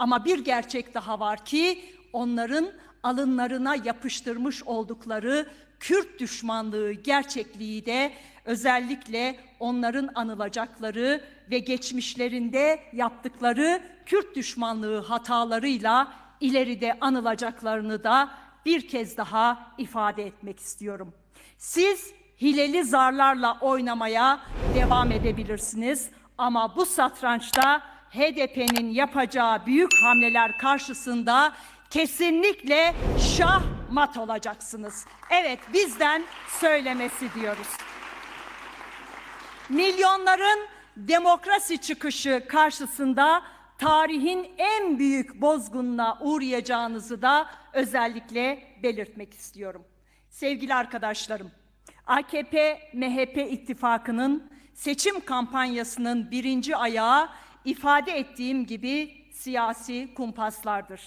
Ama bir gerçek daha var ki onların alınlarına yapıştırmış oldukları Kürt düşmanlığı gerçekliği de özellikle onların anılacakları ve geçmişlerinde yaptıkları Kürt düşmanlığı hatalarıyla ileride anılacaklarını da bir kez daha ifade etmek istiyorum. Siz hileli zarlarla oynamaya devam edebilirsiniz ama bu satrançta HDP'nin yapacağı büyük hamleler karşısında kesinlikle şah mat olacaksınız. Evet bizden söylemesi diyoruz. Milyonların demokrasi çıkışı karşısında tarihin en büyük bozgununa uğrayacağınızı da özellikle belirtmek istiyorum. Sevgili arkadaşlarım, AKP-MHP ittifakının seçim kampanyasının birinci ayağı ifade ettiğim gibi siyasi kumpaslardır.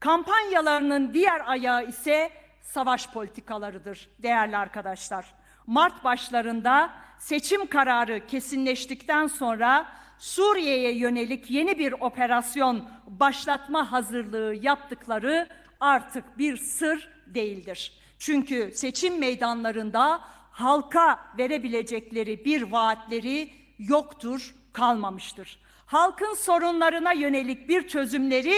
Kampanyalarının diğer ayağı ise savaş politikalarıdır değerli arkadaşlar. Mart başlarında seçim kararı kesinleştikten sonra Suriye'ye yönelik yeni bir operasyon başlatma hazırlığı yaptıkları artık bir sır değildir. Çünkü seçim meydanlarında halka verebilecekleri bir vaatleri yoktur, kalmamıştır. Halkın sorunlarına yönelik bir çözümleri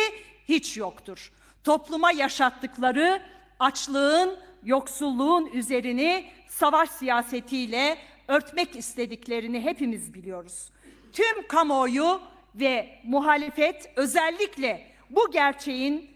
hiç yoktur. Topluma yaşattıkları açlığın, yoksulluğun üzerini savaş siyasetiyle örtmek istediklerini hepimiz biliyoruz. Tüm kamuoyu ve muhalefet özellikle bu gerçeğin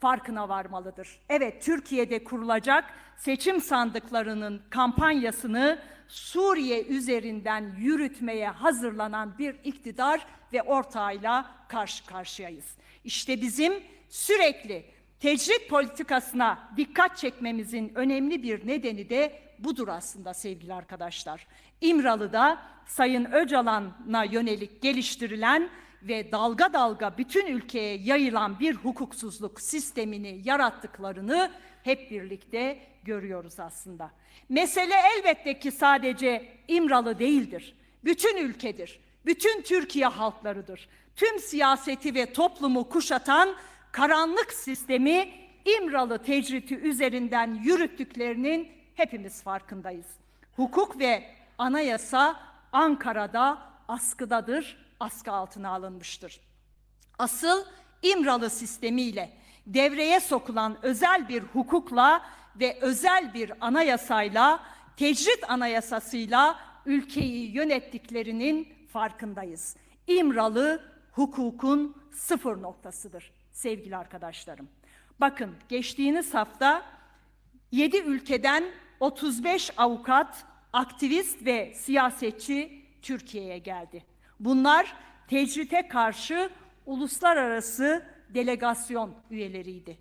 farkına varmalıdır. Evet, Türkiye'de kurulacak seçim sandıklarının kampanyasını Suriye üzerinden yürütmeye hazırlanan bir iktidar ve ortağıyla karşı karşıyayız. İşte bizim sürekli tecrit politikasına dikkat çekmemizin önemli bir nedeni de budur aslında sevgili arkadaşlar. İmralı'da Sayın Öcalan'a yönelik geliştirilen ve dalga dalga bütün ülkeye yayılan bir hukuksuzluk sistemini yarattıklarını hep birlikte görüyoruz aslında. Mesele elbette ki sadece İmralı değildir. Bütün ülkedir. Bütün Türkiye halklarıdır. Tüm siyaseti ve toplumu kuşatan karanlık sistemi İmralı tecriti üzerinden yürüttüklerinin hepimiz farkındayız. Hukuk ve anayasa Ankara'da askıdadır, askı altına alınmıştır. Asıl İmralı sistemiyle devreye sokulan özel bir hukukla ve özel bir anayasayla, tecrit anayasasıyla ülkeyi yönettiklerinin farkındayız. İmralı hukukun sıfır noktasıdır sevgili arkadaşlarım. Bakın geçtiğiniz hafta 7 ülkeden 35 avukat, aktivist ve siyasetçi Türkiye'ye geldi. Bunlar tecrite karşı uluslararası delegasyon üyeleriydi.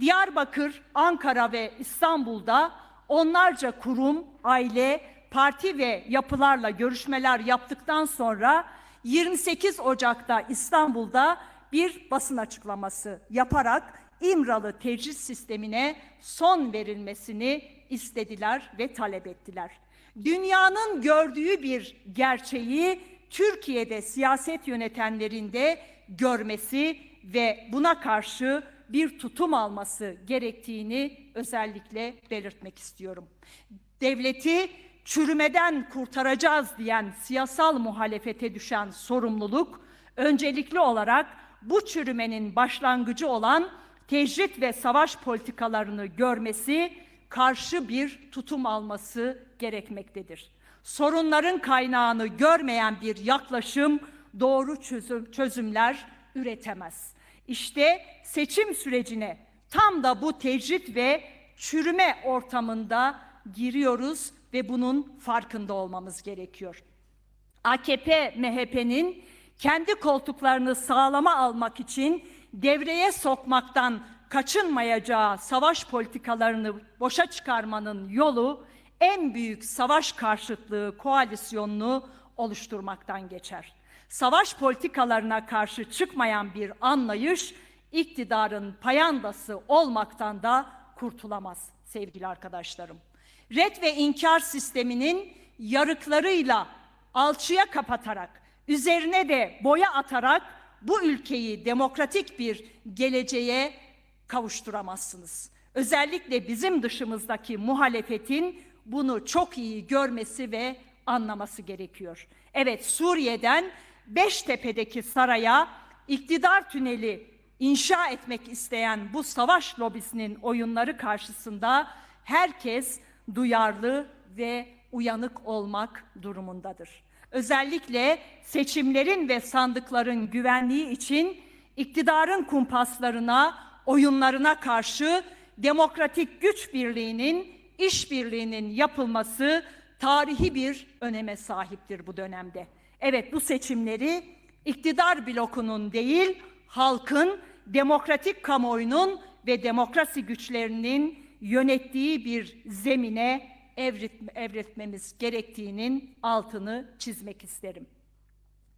Diyarbakır, Ankara ve İstanbul'da onlarca kurum, aile, parti ve yapılarla görüşmeler yaptıktan sonra 28 Ocak'ta İstanbul'da bir basın açıklaması yaparak İmralı tecrit sistemine son verilmesini istediler ve talep ettiler. Dünyanın gördüğü bir gerçeği Türkiye'de siyaset yönetenlerinde görmesi ve buna karşı bir tutum alması gerektiğini özellikle belirtmek istiyorum. Devleti çürümeden kurtaracağız diyen siyasal muhalefete düşen sorumluluk öncelikli olarak bu çürümenin başlangıcı olan tecrit ve savaş politikalarını görmesi, karşı bir tutum alması gerekmektedir. Sorunların kaynağını görmeyen bir yaklaşım doğru çözüm, çözümler üretemez. İşte seçim sürecine tam da bu tecrit ve çürüme ortamında giriyoruz ve bunun farkında olmamız gerekiyor. AKP MHP'nin kendi koltuklarını sağlama almak için devreye sokmaktan kaçınmayacağı savaş politikalarını boşa çıkarmanın yolu en büyük savaş karşıtlığı koalisyonunu oluşturmaktan geçer. Savaş politikalarına karşı çıkmayan bir anlayış iktidarın payandası olmaktan da kurtulamaz sevgili arkadaşlarım. Red ve inkar sisteminin yarıklarıyla alçıya kapatarak, üzerine de boya atarak bu ülkeyi demokratik bir geleceğe kavuşturamazsınız. Özellikle bizim dışımızdaki muhalefetin bunu çok iyi görmesi ve anlaması gerekiyor. Evet Suriye'den Beştepe'deki saraya iktidar tüneli inşa etmek isteyen bu savaş lobisinin oyunları karşısında herkes duyarlı ve uyanık olmak durumundadır. Özellikle seçimlerin ve sandıkların güvenliği için iktidarın kumpaslarına, oyunlarına karşı demokratik güç birliğinin, işbirliğinin yapılması tarihi bir öneme sahiptir bu dönemde. Evet bu seçimleri iktidar blokunun değil, halkın, demokratik kamuoyunun ve demokrasi güçlerinin yönettiği bir zemine evretmemiz gerektiğinin altını çizmek isterim.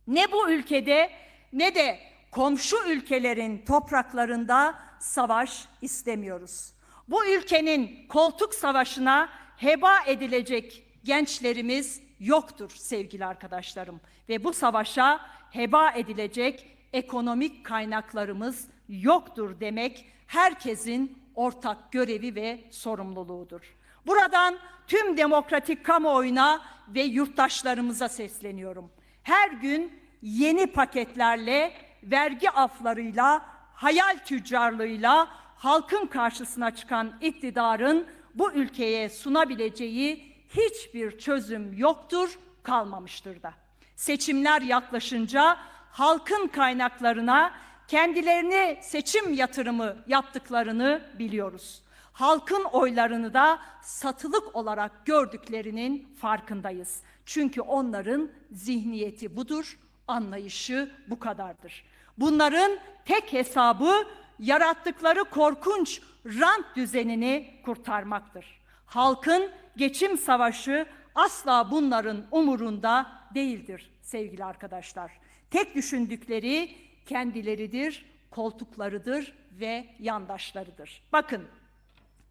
Ne bu ülkede ne de komşu ülkelerin topraklarında savaş istemiyoruz. Bu ülkenin koltuk savaşına heba edilecek gençlerimiz yoktur sevgili arkadaşlarım ve bu savaşa heba edilecek ekonomik kaynaklarımız yoktur demek herkesin ortak görevi ve sorumluluğudur. Buradan tüm demokratik kamuoyuna ve yurttaşlarımıza sesleniyorum. Her gün yeni paketlerle, vergi aflarıyla, hayal tüccarlığıyla halkın karşısına çıkan iktidarın bu ülkeye sunabileceği hiçbir çözüm yoktur, kalmamıştır da. Seçimler yaklaşınca halkın kaynaklarına kendilerini seçim yatırımı yaptıklarını biliyoruz. Halkın oylarını da satılık olarak gördüklerinin farkındayız. Çünkü onların zihniyeti budur, anlayışı bu kadardır. Bunların tek hesabı yarattıkları korkunç rant düzenini kurtarmaktır. Halkın geçim savaşı asla bunların umurunda değildir sevgili arkadaşlar. Tek düşündükleri kendileridir, koltuklarıdır ve yandaşlarıdır. Bakın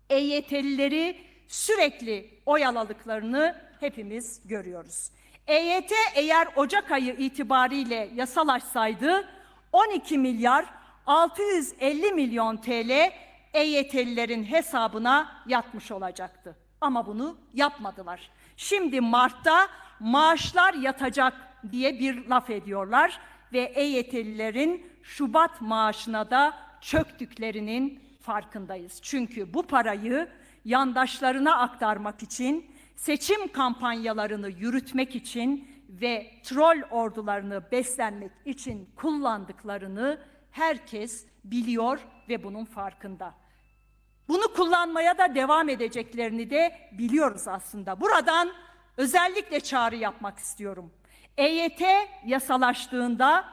EYT'lileri sürekli oyaladıklarını hepimiz görüyoruz. EYT eğer Ocak ayı itibariyle yasalaşsaydı 12 milyar 650 milyon TL EYT'lilerin hesabına yatmış olacaktı. Ama bunu yapmadılar. Şimdi Mart'ta maaşlar yatacak diye bir laf ediyorlar ve EYT'lilerin Şubat maaşına da çöktüklerinin farkındayız. Çünkü bu parayı yandaşlarına aktarmak için, seçim kampanyalarını yürütmek için ve troll ordularını beslenmek için kullandıklarını herkes biliyor ve bunun farkında. Bunu kullanmaya da devam edeceklerini de biliyoruz aslında. Buradan özellikle çağrı yapmak istiyorum. EYT yasalaştığında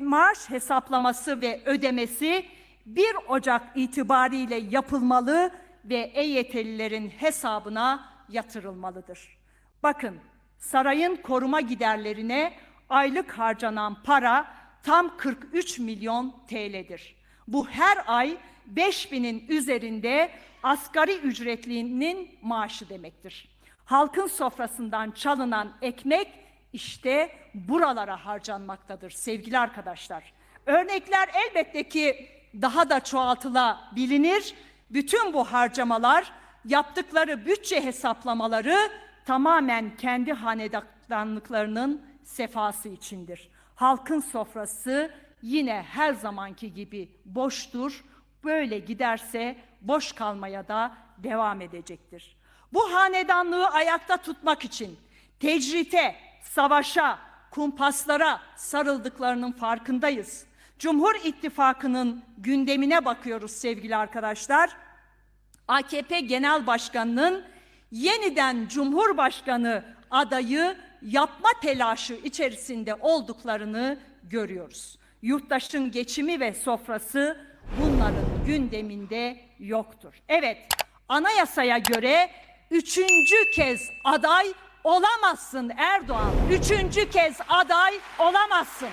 maaş hesaplaması ve ödemesi 1 Ocak itibariyle yapılmalı ve EYT'lilerin hesabına yatırılmalıdır. Bakın sarayın koruma giderlerine aylık harcanan para tam 43 milyon TL'dir. Bu her ay 5000'in üzerinde asgari ücretlinin maaşı demektir. Halkın sofrasından çalınan ekmek işte buralara harcanmaktadır sevgili arkadaşlar. Örnekler elbette ki daha da çoğaltılabilir. Bütün bu harcamalar yaptıkları bütçe hesaplamaları tamamen kendi hanedanlıklarının sefası içindir. Halkın sofrası yine her zamanki gibi boştur. Böyle giderse boş kalmaya da devam edecektir. Bu hanedanlığı ayakta tutmak için tecrite, savaşa, kumpaslara sarıldıklarının farkındayız. Cumhur İttifakı'nın gündemine bakıyoruz sevgili arkadaşlar. AKP Genel Başkanı'nın yeniden Cumhurbaşkanı adayı yapma telaşı içerisinde olduklarını görüyoruz. Yurttaşın geçimi ve sofrası bunların gündeminde yoktur. Evet, anayasaya göre üçüncü kez aday olamazsın Erdoğan. Üçüncü kez aday olamazsın.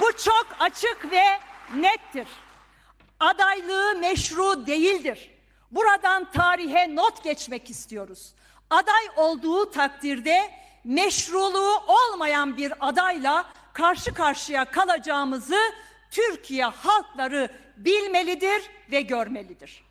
Bu çok açık ve nettir. Adaylığı meşru değildir. Buradan tarihe not geçmek istiyoruz. Aday olduğu takdirde meşruluğu olmayan bir adayla karşı karşıya kalacağımızı Türkiye halkları bilmelidir ve görmelidir.